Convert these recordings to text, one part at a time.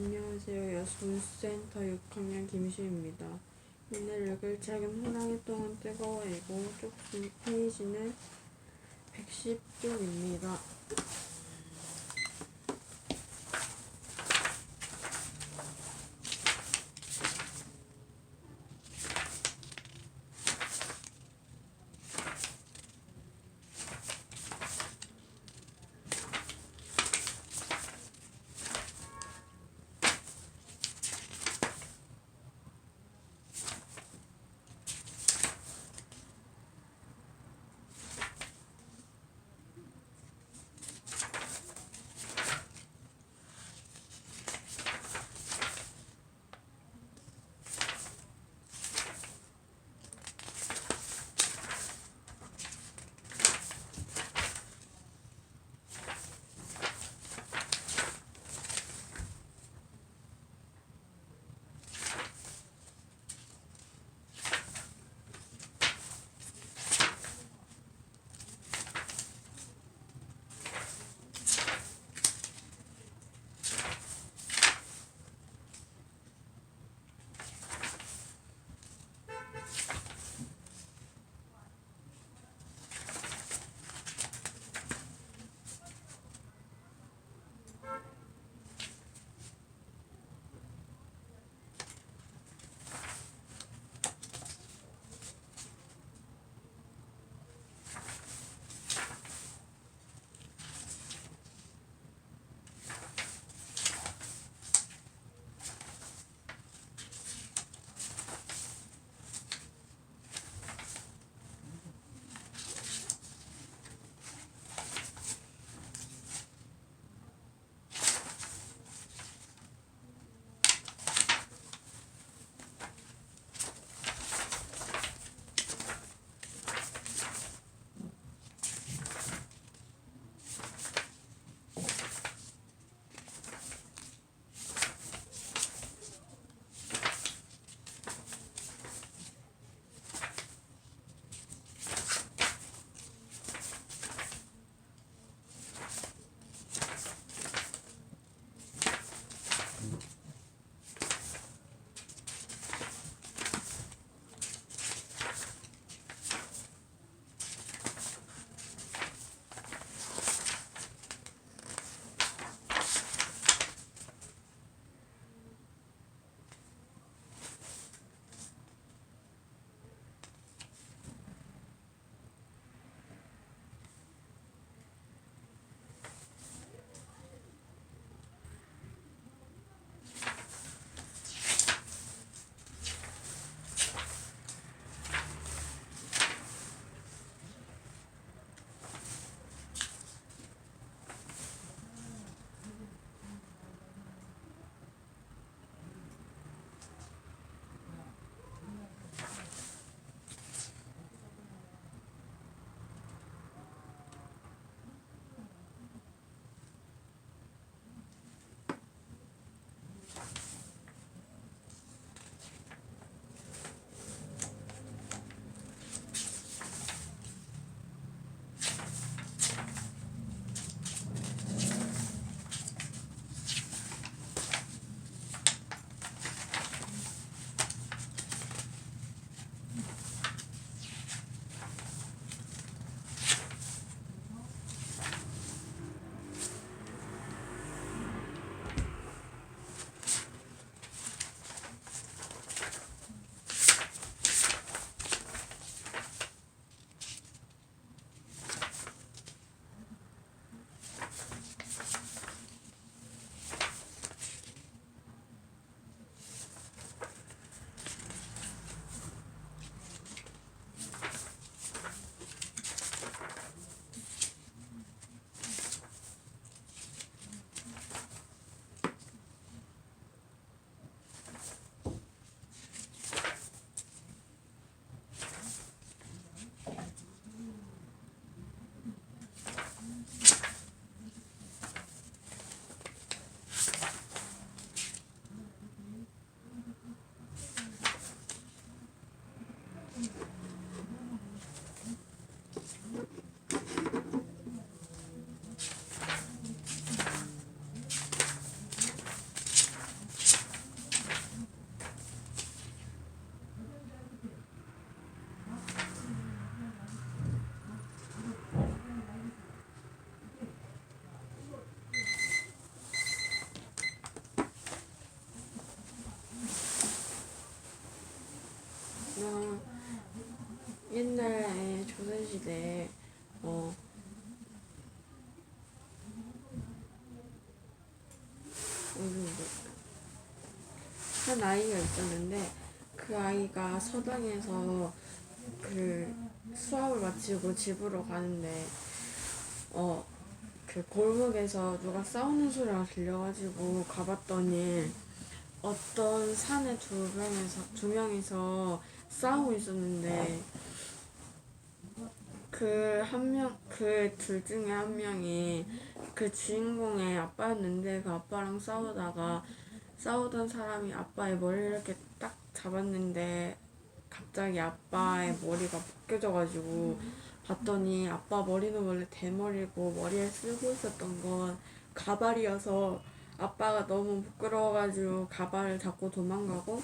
안녕하세요. 여수센터 6학년 김시입니다. 오늘 읽을 책은 호랑이 똥은 뜨거워이고 쪽수 페이지는 110쪽입니다. 어, 옛날에 조선시대에 어, 음, 한 아이가 있었는데 그 아이가 서당에서 그 수업을 마치고 집으로 가는데 어 그 골목에서 누가 싸우는 소리가 들려가지고 가봤더니 어떤 산에 두 명에서 두 명이서 싸우고 있었는데 그 한 명 그 둘 중에 한 명이 그 주인공의 아빠였는데 그 아빠랑 싸우다가 싸우던 사람이 아빠의 머리를 이렇게 딱 잡았는데 갑자기 아빠의 머리가 벗겨져가지고 봤더니 아빠 머리는 원래 대머리고 머리에 쓰고 있었던 건 가발이어서 아빠가 너무 부끄러워가지고 가발을 잡고 도망가고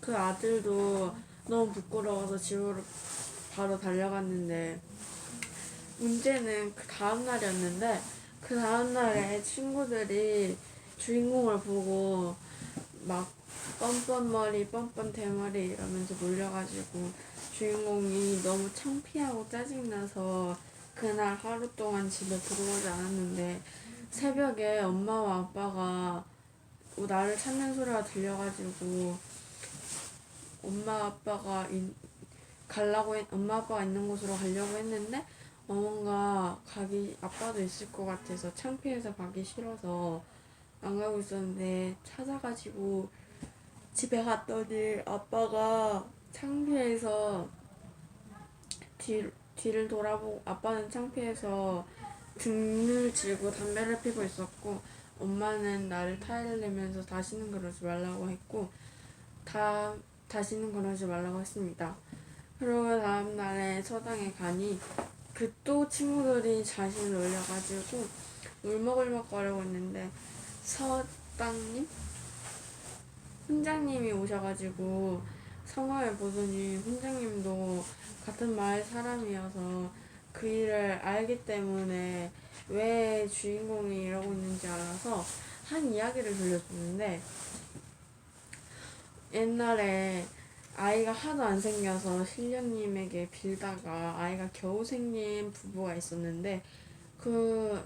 그 아들도 너무 부끄러워서 집으로 바로 달려갔는데 문제는 그 다음 날이었는데 그 다음 날에 친구들이 주인공을 보고 막 뻔뻔머리 뻔뻔 대머리 이러면서 몰려가지고 주인공이 너무 창피하고 짜증나서 그날 하루 동안 집에 들어오지 않았는데 새벽에 엄마와 아빠가 나를 찾는 소리가 들려가지고 엄마 아빠가 인- 가려고 했, 엄마 아빠가 있는 곳으로 가려고 했는데 어머가 가기 아빠도 있을 것 같아서 창피해서 가기 싫어서 안 가고 있었는데 찾아가지고 집에 갔더니 아빠가 창피해서 뒤, 뒤를 돌아보고 아빠는 창피해서 등을 쥐고 담배를 피고 있었고 엄마는 나를 타일내면서 다시는 그러지 말라고 했고 다 다시는 그러지 말라고 했습니다. 그리고 다음 날에 서당에 가니 그 또 친구들이 자신을 놀려가지고 울먹울먹거리고 있는데 서당님 훈장님이 오셔가지고 성화를 보더니 훈장님도 같은 마을 사람이어서 그 일을 알기 때문에 왜 주인공이 이러고 있는지 알아서 한 이야기를 들려줬는데 옛날에 아이가 하도 안 생겨서 신령님에게 빌다가 아이가 겨우 생긴 부부가 있었는데 그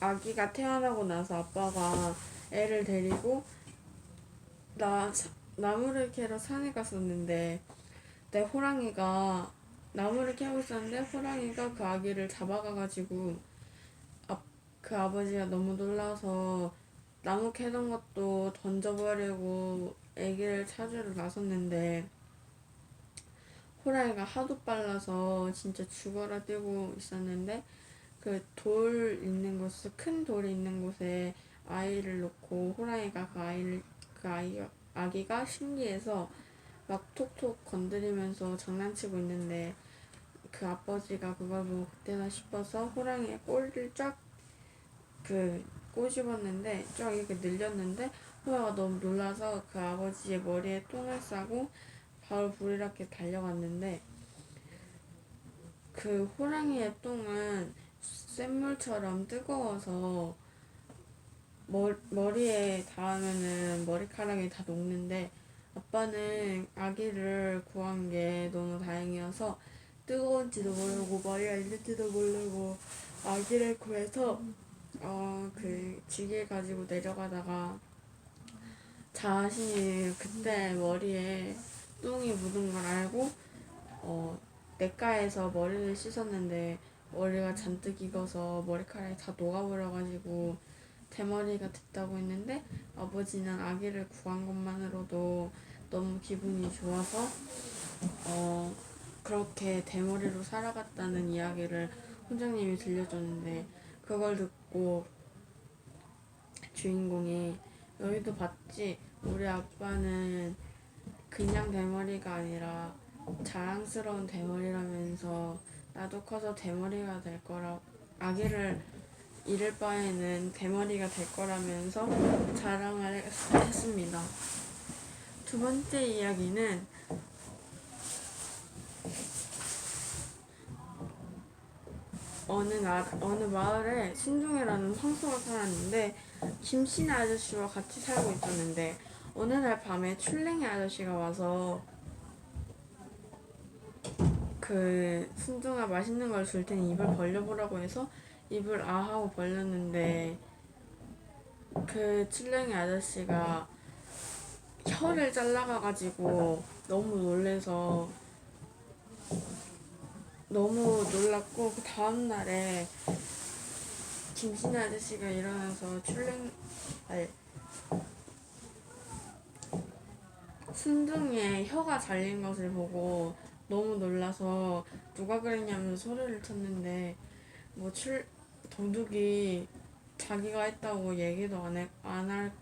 아기가 태어나고 나서 아빠가 애를 데리고 나 사- 나무를 캐러 산에 갔었는데 내 호랑이가 나무를 캐고 있었는데 호랑이가 그 아기를 잡아가가지고 아, 그 아버지가 너무 놀라서 나무 캐던 것도 던져버리고 아기를 찾으러 나섰는데 호랑이가 하도 빨라서 진짜 죽어라 뛰고 있었는데 그 돌 있는 곳에 큰 돌이 있는 곳에 아이를 놓고 호랑이가 그 아이를 그 아이가 아기가 신기해서 막 톡톡 건드리면서 장난치고 있는데 그 아버지가 그걸 보고 그때나 싶어서 호랑이의 꼬리를 쫙 그 꼬집었는데 쫙 이렇게 늘렸는데 호야가 너무 놀라서 그 아버지의 머리에 똥을 싸고 바로 났게 달려갔는데 그 호랑이의 똥은 샘물처럼 뜨거워서 머, 머리에 닿으면은 머리카락이 다 녹는데 아빠는 아기를 구한 게 너무 다행이어서 뜨거운지도 모르고 머리가 있는지도 모르고 아기를 구해서 어 그 지게 가지고 내려가다가 자신이 그때 머리에 똥이 묻은 걸 알고 어 냇가에서 머리를 씻었는데 머리가 잔뜩 익어서 머리카락이 다 녹아버려가지고 대머리가 됐다고 했는데 아버지는 아기를 구한 것만으로도 너무 기분이 좋아서 어 그렇게 대머리로 살아갔다는 이야기를 훈장님이 들려줬는데 그걸 듣고 주인공이 너희도 봤지? 우리 아빠는 그냥 대머리가 아니라 자랑스러운 대머리라면서 나도 커서 대머리가 될 거라 아기를 잃을 바에는 대머리가 될 거라면서 자랑을 했- 했습니다. 두 번째 이야기는 어느 나 어느 마을에 신중이라는 황소가 살았는데 김씨네 아저씨와 같이 살고 있었는데 어느 날 밤에 출랭이 아저씨가 와서 그 순둥아 맛있는 걸 줄 테니 입을 벌려보라고 해서 입을 아 하고 벌렸는데 그 출랭이 아저씨가 혀를 잘라가가지고 너무 놀래서 너무 놀랐고 그 다음 날에 김신 아저씨가 일어나서 출랭 아니 순둥이의 혀가 잘린 것을 보고 너무 놀라서 누가 그랬냐면 소리를 쳤는데 뭐 출 도둑이 자기가 했다고 얘기도 안 해, 안 할,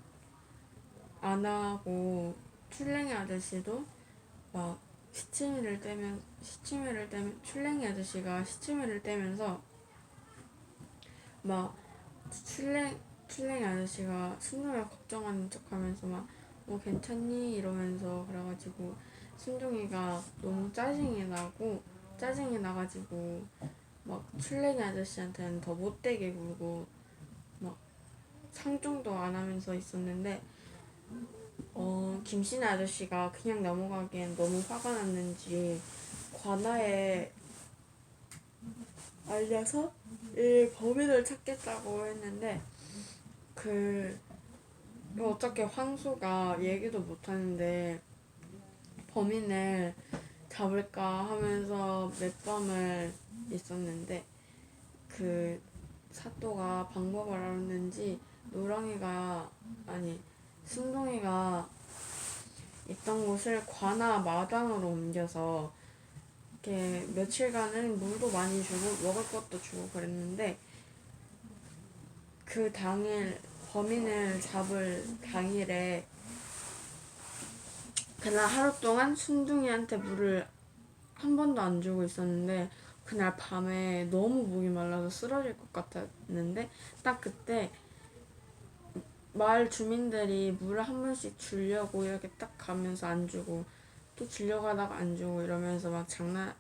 안 하고 출랭이 아저씨도 막 시치미를 떼면 시치미를 떼면 출랭이 아저씨가 시치미를 떼면서 막 출랭 출랭이 아저씨가 순둥이가 걱정하는 척하면서 막 뭐 괜찮니? 이러면서 그래가지고 순둥이가 너무 짜증이 나고 짜증이 나가지고 막 출랭이 아저씨한테는 더 못되게 굴고 막 상종도 안 하면서 있었는데 어 김신 아저씨가 그냥 넘어가기엔 너무 화가 났는지 관아에 알려서 이 범인을 찾겠다고 했는데 그 어떻게 황소가 얘기도 못하는데 범인을 잡을까 하면서 몇 밤을 있었는데 그 사또가 방법을 알았는지 노랑이가 아니 순둥이가 있던 곳을 관아 마당으로 옮겨서 이렇게 며칠간은 물도 많이 주고 먹을 것도 주고 그랬는데 그 당일 범인을 잡을 당일에 그날 하루 동안 순둥이한테 물을 한 번도 안 주고 있었는데 그날 밤에 너무 목이 말라서 쓰러질 것 같았는데 딱 그때 마을 주민들이 물을 한 번씩 주려고 이렇게 딱 가면서 안 주고 또 주려고 하다가 안 주고 이러면서 막 장난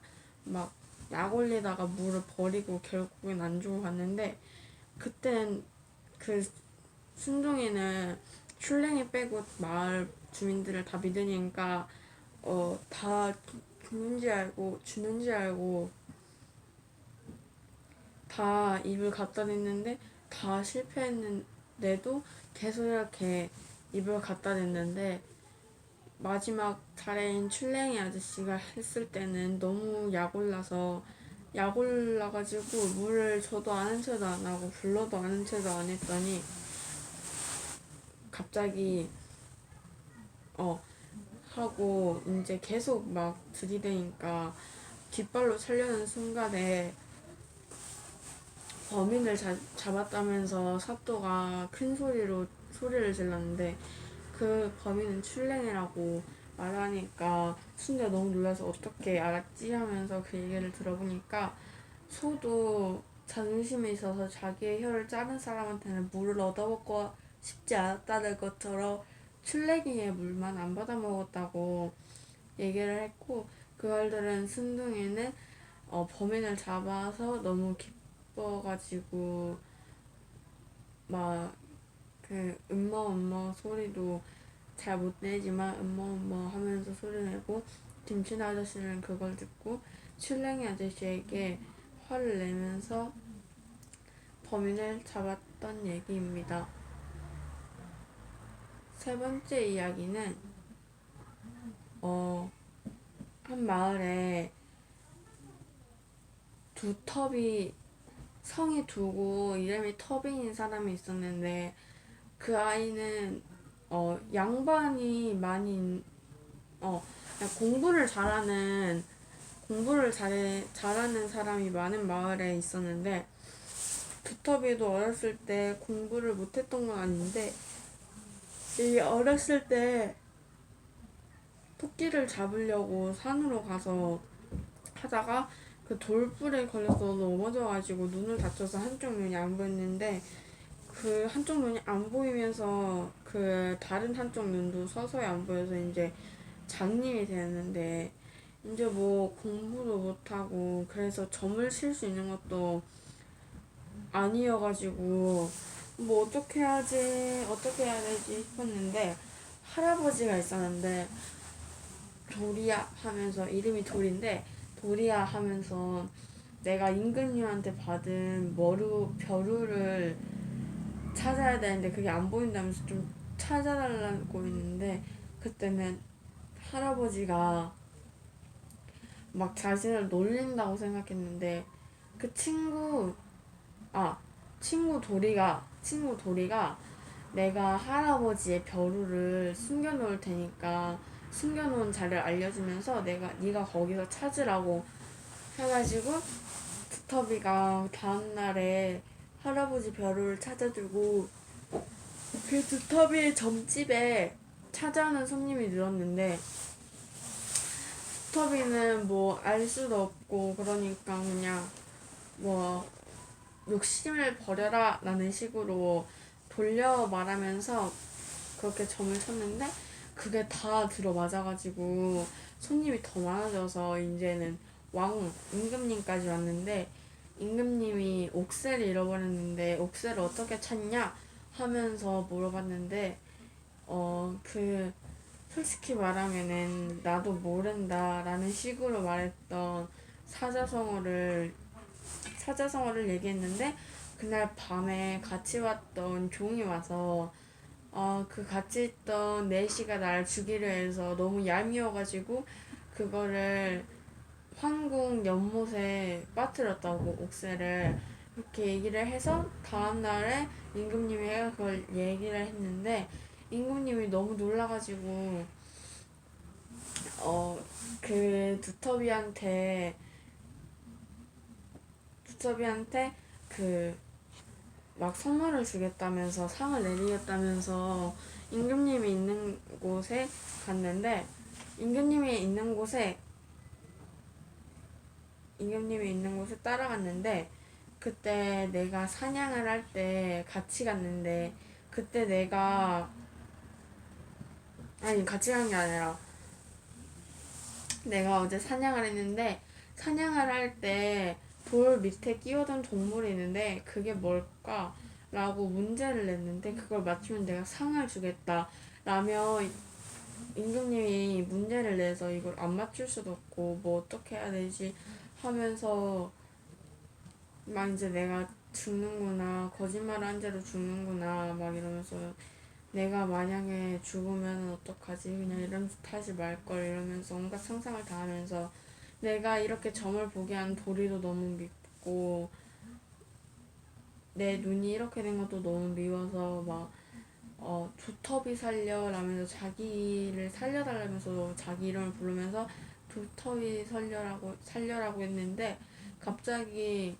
막 약 올리다가 물을 버리고 결국엔 안 주고 갔는데 그땐 그 순둥이는 출랭이 빼고 마을 주민들을 다 믿으니까 어 다 주는지 알고 주는지 알고 다 입을 갖다 댔는데 다 실패했는 데도 계속 이렇게 입을 갖다 댔는데 마지막 차례인 출랭이 아저씨가 했을 때는 너무 약 올라서 약 올라가지고 물을 줘도 아는 체도 안 하고 불러도 아는 체도 안 했더니 갑자기 어 하고 이제 계속 막 들이대니까 뒷발로 차려는 순간에 범인을 자, 잡았다면서 사또가 큰 소리로 소리를 질렀는데 그 범인은 출랭이라고 말하니까 순자 너무 놀라서 어떻게 알았지 하면서 그 얘기를 들어보니까 소도 자존심이 있어서 자기의 혀를 자른 사람한테는 물을 얻어먹고 싶지 않았다는 것처럼 출레기의 물만 안 받아 먹었다고 얘기를 했고 그 말들은 순둥이는 어, 범인을 잡아서 너무 기뻐 가지고 막 그 음머 음머 소리도 잘 못 내지만 음머 음머 하면서 소리 내고 김춘 아저씨는 그걸 듣고 출랭이 아저씨에게 화를 내면서 범인을 잡았던 얘기입니다. 세 번째 이야기는 어, 한 마을에 두 텁이 성이 두고 이름이 터빈인 사람이 있었는데 그 아이는 어, 양반이 많이 어, 공부를 잘하는 공부를 잘해, 잘하는 사람이 많은 마을에 있었는데 두터비도 어렸을 때 공부를 못했던 건 아닌데 이 어렸을 때 토끼를 잡으려고 산으로 가서 하다가 그 돌불에 걸려서 넘어져가지고 눈을 다쳐서 한쪽 눈이 안 보였는데 그 한쪽 눈이 안 보이면서 그 다른 한쪽 눈도 서서히 안 보여서 이제 장님이 되었는데 이제 뭐 공부도 못하고 그래서 점을 칠 수 있는 것도 아니어가지고 뭐 어떻게 해야지 어떻게 해야 되지 싶었는데 할아버지가 있었는데 도리야 하면서 이름이 돌인데 도리야 하면서 내가 임금님한테 받은 머루 벼루를 찾아야 되는데 그게 안 보인다면서 좀 찾아달라고 했는데 그때는 할아버지가 막 자신을 놀린다고 생각했는데 그 친구 아 친구 도리가 친구 도리가 내가 할아버지의 벼루를 숨겨놓을 테니까 숨겨놓은 자리를 알려주면서 내가 네가 거기서 찾으라고 해가지고 두터비가 다음날에 할아버지 벼루를 찾아주고 그 두터비의 점집에 찾아오는 손님이 늘었는데 두터비는 뭐 알 수도 없고 그러니까 그냥 뭐 욕심을 버려라 라는 식으로 돌려 말하면서 그렇게 점을 쳤는데 그게 다 들어맞아가지고 손님이 더 많아져서 이제는 왕 임금님까지 왔는데 임금님이 옥새를 잃어버렸는데 옥새를 어떻게 찾냐 하면서 물어봤는데 어 그 솔직히 말하면은 나도 모른다라는 식으로 말했던 사자성어를 사자성어를 얘기했는데 그날 밤에 같이 왔던 종이 와서 어, 그 같이 있던 네시가 날 죽이려 해서 너무 얄미워가지고 그거를 황궁 연못에 빠뜨렸다고 옥새를 이렇게 얘기를 해서 다음날에 임금님이 그걸 얘기를 했는데 임금님이 너무 놀라가지고 어 그 두터비한테 두터비한테 그 막 선물을 주겠다면서 상을 내리겠다면서 임금님이 있는 곳에 갔는데 임금님이 있는 곳에 임금님이 있는 곳에 따라갔는데 그때 내가 사냥을 할 때 같이 갔는데 그때 내가 아니 같이 간 게 아니라 내가 어제 사냥을 했는데 사냥을 할 때 돌 밑에 끼워둔 동물이 있는데 그게 뭘 까? 라고 문제를 냈는데 그걸 맞추면 내가 상을 주겠다 라며 임금님이 문제를 내서 이걸 안 맞출 수도 없고 뭐 어떻게 해야 되지 하면서 막 이제 내가 죽는구나 거짓말을 한 죄로 죽는구나 막 이러면서 내가 만약에 죽으면 어떡하지 그냥 이런 짓 하지 말걸 이러면서 온갖 상상을 다 하면서 내가 이렇게 점을 보게 한 도리도 너무 밉고 내 눈이 이렇게 된 것도 너무 미워서 막 어, 두터비 살려 라면서 자기를 살려달라면서 자기 이름을 부르면서 두터비 살려라고 살려라고 했는데 갑자기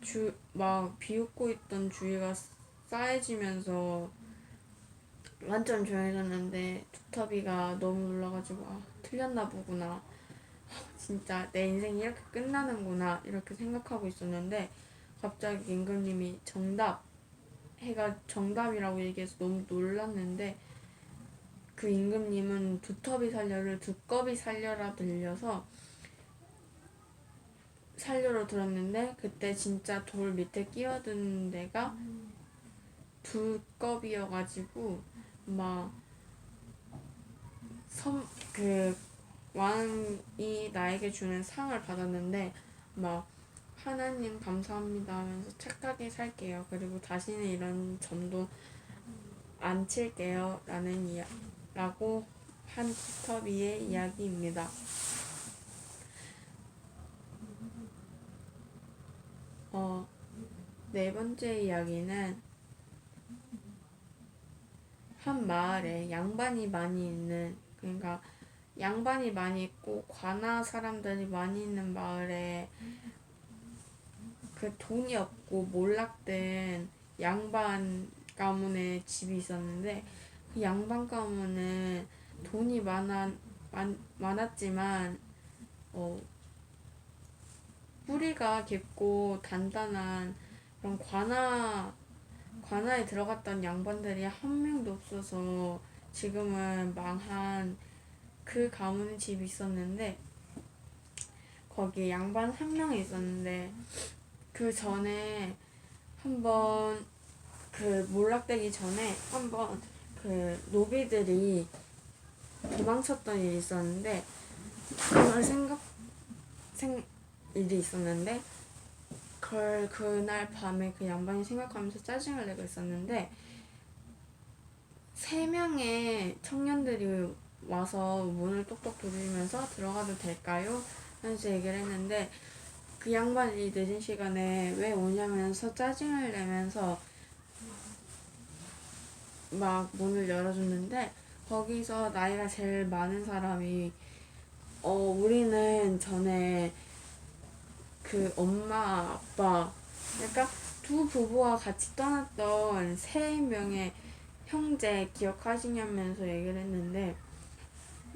주 막 비웃고 있던 주위가 싸해지면서 완전 조용해졌는데 두터비가 너무 놀라가지고 아 틀렸나 보구나. 진짜 내 인생이 이렇게 끝나는구나. 이렇게 생각하고 있었는데 갑자기 임금님이 정답 해가 정답이라고 얘기해서 너무 놀랐는데 그 임금님은 두터비 살려를 두꺼비 살려라 들려서 살려로 들었는데 그때 진짜 돌 밑에 끼워둔 데가 두꺼비여가지고 막 섬 그 왕이 나에게 주는 상을 받았는데 막 하나님 감사합니다 하면서 착하게 살게요. 그리고 다시는 이런 점도 안 칠게요. 라는 이야, 라고 한 투터비의 이야기입니다. 어, 네 번째 이야기는 한 마을에 양반이 많이 있는, 그러니까 양반이 많이 있고 관아 사람들이 많이 있는 마을에 그 돈이 없고 몰락된 양반 가문의 집이 있었는데 그 양반 가문은 돈이 많아 많, 많았지만 어 뿌리가 깊고 단단한 그런 관아 관아에 들어갔던 양반들이 한 명도 없어서 지금은 망한 그 가문 집이 있었는데 거기 양반 한 명이 있었는데 그 전에 한번 그 몰락되기 전에 한번 그 노비들이 도망쳤던 일이 있었는데 그걸 생각 생 일이 있었는데 그걸 그날 밤에 그 양반이 생각하면서 짜증을 내고 있었는데 세 명의 청년들이 와서 문을 똑똑 두드리면서 들어가도 될까요? 하면서 얘기를 했는데 그 양반이 늦은 시간에 왜 오냐면서 짜증을 내면서 막 문을 열어줬는데 거기서 나이가 제일 많은 사람이 어 우리는 전에 그 엄마 아빠 그러니까 두 부부와 같이 떠났던 세 명의 형제 기억하시냐면서 얘기를 했는데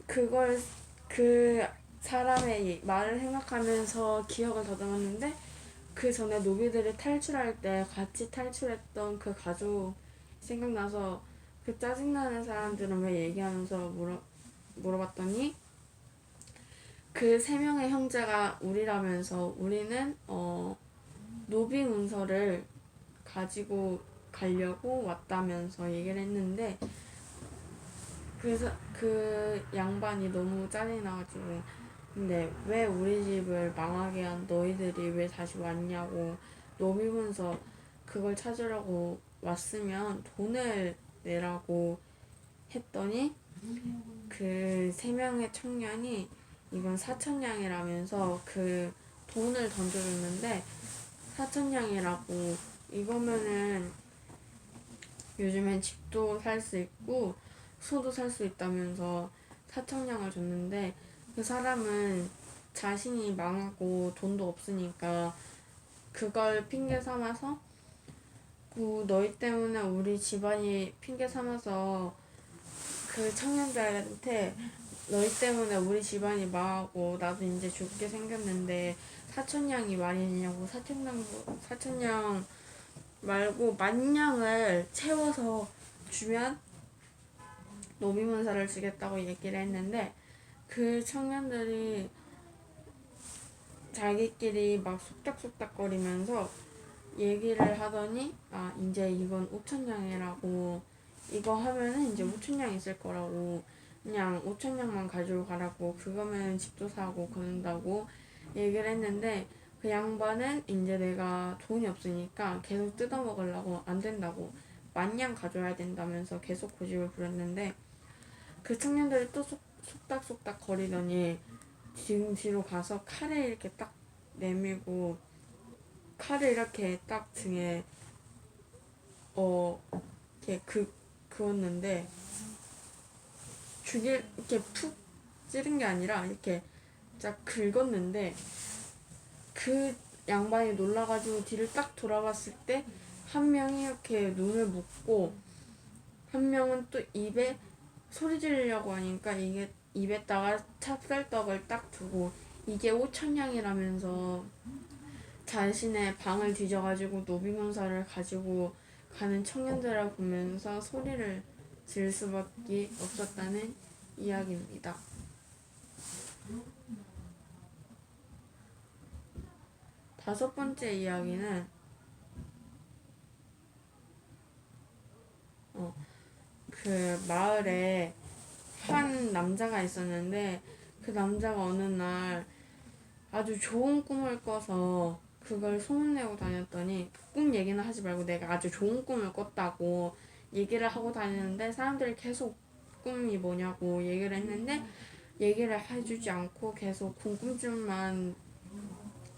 그걸 그 사람의 이- 말을 생각하면서 기억을 더듬었는데 그 전에 노비들이 탈출할 때 같이 탈출했던 그 가족 생각나서 그 짜증나는 사람들은 왜 얘기하면서 물어, 물어봤더니 그 세 명의 형제가 우리라면서 우리는 어 노비 문서를 가지고 가려고 왔다면서 얘기를 했는데 그래서 그 양반이 너무 짜증이 나가지고 근데 왜 우리 집을 망하게 한 너희들이 왜 다시 왔냐고 노비 문서 그걸 찾으려고 왔으면 돈을 내라고 했더니 그 세 명의 청년이 이건 사천냥이라면서 그 돈을 던져줬는데 사천냥이라고 이거면은 요즘엔 집도 살 수 있고 소도 살 수 있다면서 사천냥을 줬는데 그 사람은 자신이 망하고 돈도 없으니까 그걸 핑계 삼아서 그 너희 때문에 우리 집안이 핑계 삼아서 그 청년들한테 너희 때문에 우리 집안이 망하고 나도 이제 죽게 생겼는데 사천냥이 말이냐고 사천냥 사천냥 말고 만냥을 채워서 주면 노비문사를 주겠다고 얘기를 했는데 그 청년들이 자기끼리 막 속닥속닥거리면서 얘기를 하더니 아 이제 이건 오천냥이라고 이거 하면은 이제 오천냥 있을 거라고 그냥 오천냥만 가지고 가라고 그거면 집도 사고 그런다고 얘기를 했는데 그 양반은 이제 내가 돈이 없으니까 계속 뜯어먹으려고 안 된다고 만냥 가져야 된다면서 계속 고집을 부렸는데 그 청년들이 또 속, 속닥속닥 거리더니 지금 뒤로 가서 칼을 이렇게 딱 내밀고 칼을 이렇게 딱 등에 어 이렇게 그 그었는데 죽일 이렇게 푹 찌른 게 아니라 이렇게 쫙 긁었는데 그 양반이 놀라가지고 뒤를 딱 돌아봤을 때 한 명이 이렇게 눈을 묶고 한 명은 또 입에 소리 지르려고 하니까 이게 입에다가 찹쌀떡을 딱 두고 이게 오천냥이라면서 자신의 방을 뒤져가지고 노비문사를 가지고 가는 청년들을 보면서 소리를 지를 수밖에 없었다는 이야기입니다. 다섯 번째 이야기는 어, 그 마을에 한 남자가 있었는데 그 남자가 어느 날 아주 좋은 꿈을 꿔서 그걸 소문내고 다녔더니 꿈 얘기는 하지 말고 내가 아주 좋은 꿈을 꿨다고 얘기를 하고 다니는데 사람들이 계속 꿈이 뭐냐고 얘기를 했는데 얘기를 해주지 않고 계속 궁금증만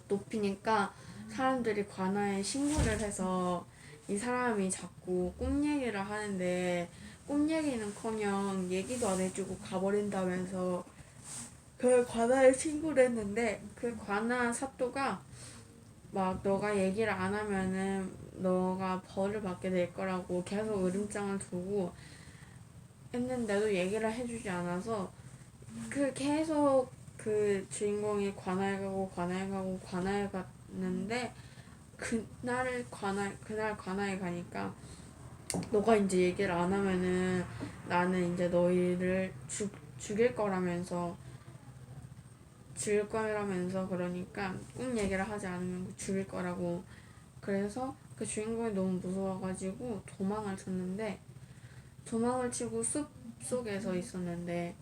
높이니까 사람들이 관아에 신고를 해서 이 사람이 자꾸 꿈 얘기를 하는데 꿈 얘기는커녕 얘기도 안 해주고 가버린다면서 그 관아에 신고를 했는데 그 관아 사또가 막 너가 얘기를 안 하면은 너가 벌을 받게 될 거라고 계속 으름장을 두고 했는데도 얘기를 해주지 않아서 그 계속 그 주인공이 관아에 가고 관아에 가고 관아에 갔는데 그날 관아 그날 관아에 가니까 너가 이제 얘기를 안 하면은 나는 이제 너희를 죽 죽일 거라면서 죽일 거라면서 그러니까 꿈 얘기를 하지 않으면 죽일 거라고. 그래서 그 주인공이 너무 무서워가지고 도망을 쳤는데 도망을 치고 숲 속에서 있었는데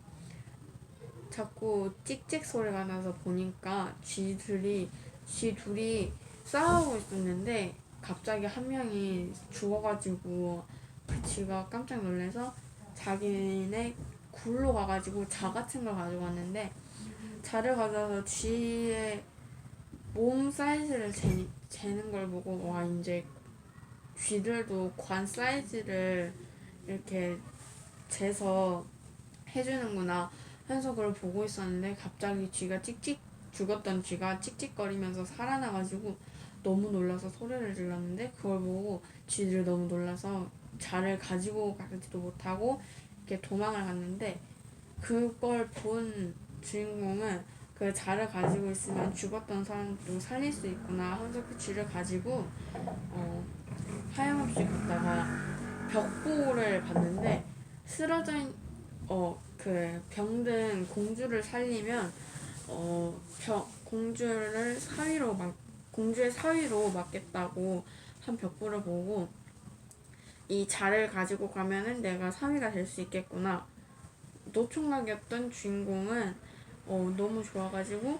자꾸 찍찍 소리가 나서 보니까 쥐들이 쥐 둘이 싸우고 있었는데 갑자기 한 명이 죽어가지고 그 쥐가 깜짝 놀라서 자기네 굴로 가가지고 자 같은 걸 가져갔는데 자를 가져와서 쥐의 몸 사이즈를 재, 재는 걸 보고 와 이제 쥐들도 관 사이즈를 이렇게 재서 해주는구나 해서 그걸 보고 있었는데 갑자기 쥐가 찍찍 죽었던 쥐가 찍찍거리면서 살아나가지고 너무 놀라서 소리를 질렀는데 그걸 보고 쥐들이 너무 놀라서 자를 가지고 가지도 못하고 이렇게 도망을 갔는데 그걸 본 주인공은 그 자를 가지고 있으면 죽었던 사람도 살릴 수 있구나 하면서 그 쥐를 가지고 어 하염없이 걷다가 벽보를 봤는데 쓰러져 있, 어그 병든 공주를 살리면 어 병, 공주를 사위로 막 공주의 사위로 맡겠다고 한 벽보를 보고 이 자를 가지고 가면은 내가 사위가 될 수 있겠구나. 노총각이었던 주인공은 어, 너무 좋아가지고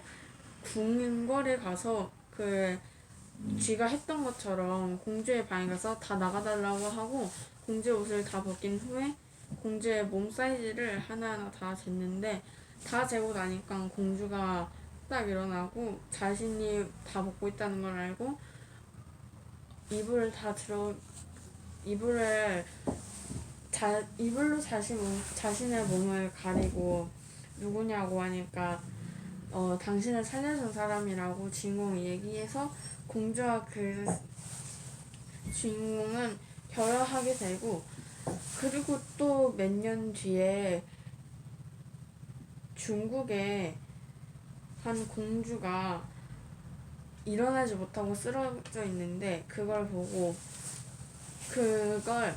궁궐에 가서 그 쥐가 했던 것처럼 공주의 방에 가서 다 나가달라고 하고 공주의 옷을 다 벗긴 후에 공주의 몸 사이즈를 하나하나 다 쟀는데 다 재고 나니까 공주가 딱 일어나고 자신이 다 벗고 있다는 걸 알고 이불을 다 들어 이불을 자 이불로 자신 몸, 자신의 몸을 가리고 누구냐고 하니까 어 당신을 살려준 사람이라고 주인공이 얘기해서 공주와 그 주인공은 결혼하게 되고 그리고 또 몇 년 뒤에 중국에 한 공주가 일어나지 못하고 쓰러져 있는데 그걸 보고 그걸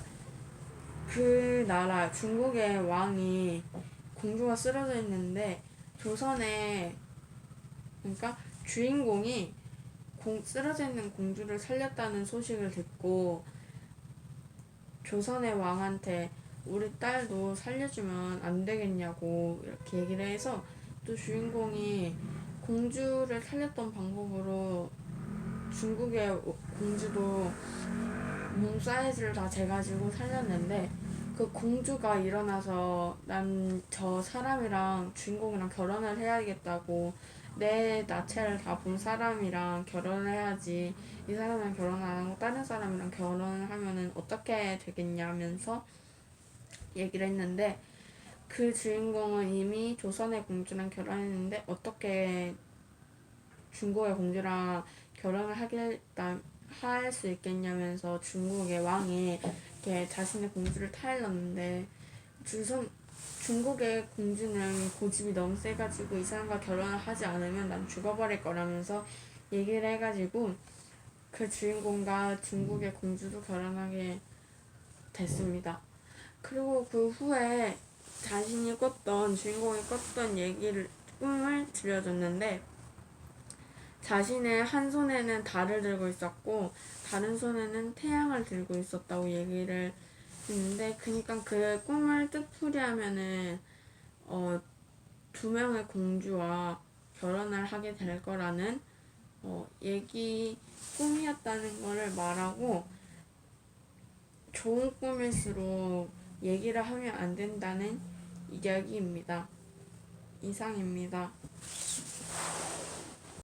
그 나라 중국의 왕이 공주가 쓰러져 있는데 조선에 그러니까 주인공이 공, 쓰러져 있는 공주를 살렸다는 소식을 듣고 조선의 왕한테 우리 딸도 살려주면 안 되겠냐고 이렇게 얘기를 해서 또 주인공이 공주를 살렸던 방법으로 중국의 공주도 몸 사이즈를 다 재가지고 살렸는데 그 공주가 일어나서 난 저 사람이랑 주인공이랑 결혼을 해야겠다고 내 나체를 다 본 사람이랑 결혼을 해야지 이 사람이랑 결혼 안 하고 다른 사람이랑 결혼을 하면은 어떻게 되겠냐면서 얘기를 했는데 그 주인공은 이미 조선의 공주랑 결혼했는데 어떻게 중국의 공주랑 결혼을 하겠다 할 수 있겠냐면서 중국의 왕이 이렇게 자신의 공주를 타일렀는데 조선 중국의 공주는 고집이 너무 세가지고 이 사람과 결혼을 하지 않으면 난 죽어버릴 거라면서 얘기를 해가지고 그 주인공과 중국의 공주도 결혼하게 됐습니다. 그리고 그 후에 자신이 꿨던 주인공이 꿨던 얘기를 꿈을 들려줬는데 자신의 한 손에는 달을 들고 있었고 다른 손에는 태양을 들고 있었다고 얘기를 했는데 그니까 그 꿈을 뜻풀이하면은 어, 두 명의 공주와 결혼을 하게 될 거라는 어, 얘기 꿈이었다는 거를 말하고 좋은 꿈일수록 얘기를 하면 안 된다는 이야기입니다. 이상입니다.